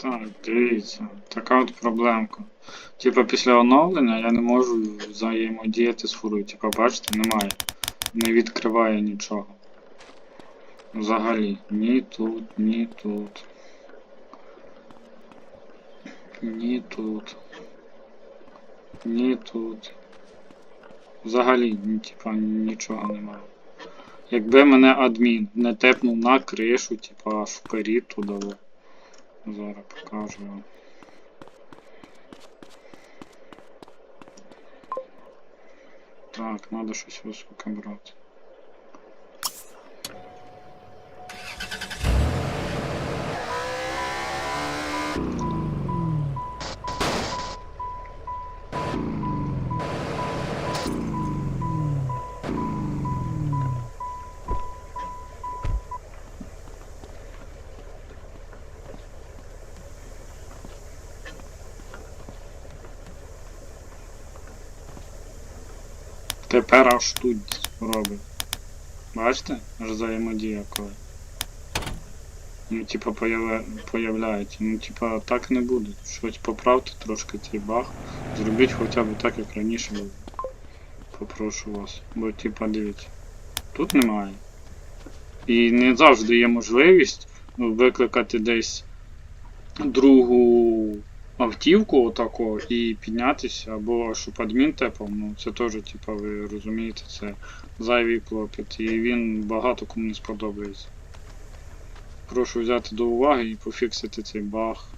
Так, дивіться, така от проблемка. Типа після оновлення я не можу взаємодіяти з фурою. Типа, бачите, немає. Не відкриває нічого. Взагалі. Ні тут, ні тут. Ні тут. Ні тут. Взагалі, ні, типа, нічого немає. Якби мене адмін не тепнув на кришу, типа аж туди. Зараз покажу вам. Так, треба щось високе брати. Тепер аж тут робить. Бачите? Аж взаємодія коли. Ну, типа, появляється. Ну, типа, так не буде. Щось поправте трошки цей баг. Зробіть хоча б так, як раніше було. Попрошу вас. Бо, типа, дивіться. Тут немає. І не завжди є можливість ну, викликати десь другу автівку отаку і піднятися, або щоб адмін тепав, ну це теж, типа, ви розумієте, це зайвий клопіт, і він багато кому не сподобається. Прошу взяти до уваги і пофіксити цей баг.